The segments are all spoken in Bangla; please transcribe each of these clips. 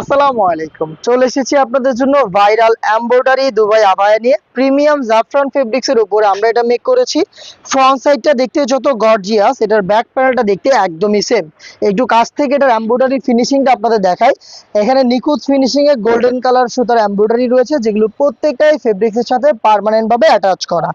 আসসালামু আলাইকুম। চলে এসেছি আপনাদের জন্য ভাইরাল দুবাই আবায়া নিয়ে। প্রিমিয়াম জাফরান উপরে আমরা এটা মেক করেছি। ফ্রন্ট সাইডটা দেখতে যত গর্জিয়াস এটার ব্যাক প্যানেলটা দেখতে একদমই সেম একটু কাছ থেকে এটার ফিনিশিংটা আপনাদের দেখাই। এখানে নিখুঁত ফিনিশিং এ গোল্ডেন কালার সুতার এমব্রয়ডারি রয়েছে, যেগুলো প্রত্যেকটাই ফেব্রিক্স এর সাথে পার্মানেন্ট ভাবে অ্যাটাচ করা।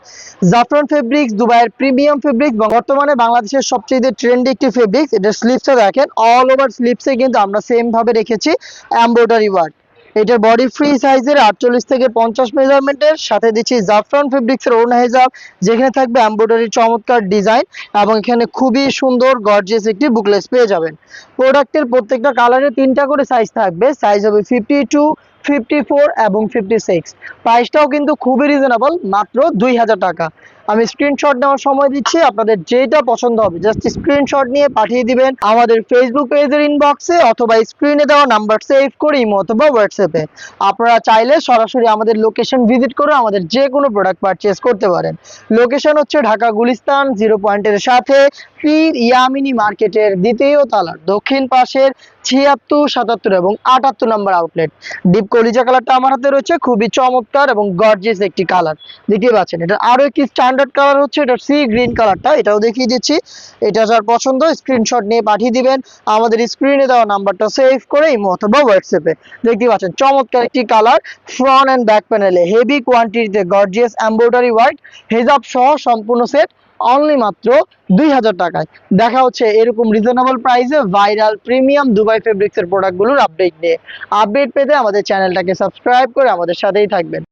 জাফরান ফেব্রিক্স দুবাইয়ের প্রিমিয়াম ফেব্রিক্স বর্তমানে বাংলাদেশের সবচেয়ে ট্রেন্ডি একটি ফেব্রিক্স এটা স্লিপসে দেখেন অল ওভার স্লিপসে কিন্তু আমরা সেম ভাবে রেখেছি। এমব্রয়ডারি ওয়ার্ক এটার বডি ফ্রি সাইজের আটচল্লিশ থেকে পঞ্চাশ মেজারমেন্টের সাথে দিচ্ছি জাফরান ফেব্রিক্সের ওন হেজাব, যেখানে থাকবে এমব্রয়ডারি চমৎকার ডিজাইন এবং এখানে খুবই সুন্দর গর্জিয়াস একটি বুকলেস পেয়ে যাবেন। প্রোডাক্টের প্রত্যেকটা কালারে তিনটা করে সাইজ থাকবে। সাইজ হবে ফিফটি টু ফিফটি ফোর এবং ফিফটি সিক্স। প্রাইসটাও কিন্তু খুবই রিজনেবল মাত্র দুই হাজার টাকা। আমি স্ক্রিনশট নেওয়ার সময় দিচ্ছি, আপনাদের যেটা পছন্দ হবে জাস্ট স্ক্রিনশট নিয়ে পাঠিয়ে দিবেন আমাদের ফেসবুক পেজের ইনবক্সে অথবা স্ক্রিনে দেওয়া নাম্বার সেভ করে ইমো অথবা হোয়াটসঅ্যাপে আপনারা চাইলে সরাসরি আমাদের লোকেশন ভিজিট করে আমাদের যে কোনো প্রোডাক্ট পারচেস করতে পারেন। লোকেশন হচ্ছে ঢাকা গুলিস্তান জিরো পয়েন্টের সাথে, পীর ইয়ামিনী মার্কেটের দ্বিতীয় তালার দক্ষিণ পাশের ছিয়াত্তর, সাতাত্তর এবং আটাত্তর নম্বর আউটলেট ডিপ কলিজা কালারটা আমার হাতে রয়েছে, খুবই চমৎকার এবং গর্জিয়াস একটি কালার দেখতে পাচ্ছেন এটা আরও একটি স্ট্যান্ডার্ড কালার হচ্ছে এটা সি গ্রিন কালারটা এটাও দেখিয়ে দিচ্ছি। এটা যার পছন্দ স্ক্রিনশট নিয়ে পাঠিয়ে দিবেন। আমাদের স্ক্রিনে দেওয়া নাম্বারটা সেভ করে ইমো অথবা হোয়াটসঅ্যাপে দেখতে পাচ্ছেন, চমৎকার একটি কালার ফ্রন্ট অ্যান্ড ব্যাক প্যানেলে হেভি কোয়ান্টিটিতে গর্জিয়াস এমব্রয়ডারি ওয়ার্ক হেজাব সহ সম্পূর্ণ সেট অনলি মাত্র দুই হাজার টাকায়। দেখা হচ্ছে এরকম রিজনেবল প্রাইসে ভাইরাল প্রিমিয়াম দুবাই ফেব্রিক্সের প্রোডাক্টগুলোর আপডেট নিয়ে। আপডেট পেতে আমাদের চ্যানেলটাকে সাবস্ক্রাইব করে আমাদের সাথেই থাকবেন।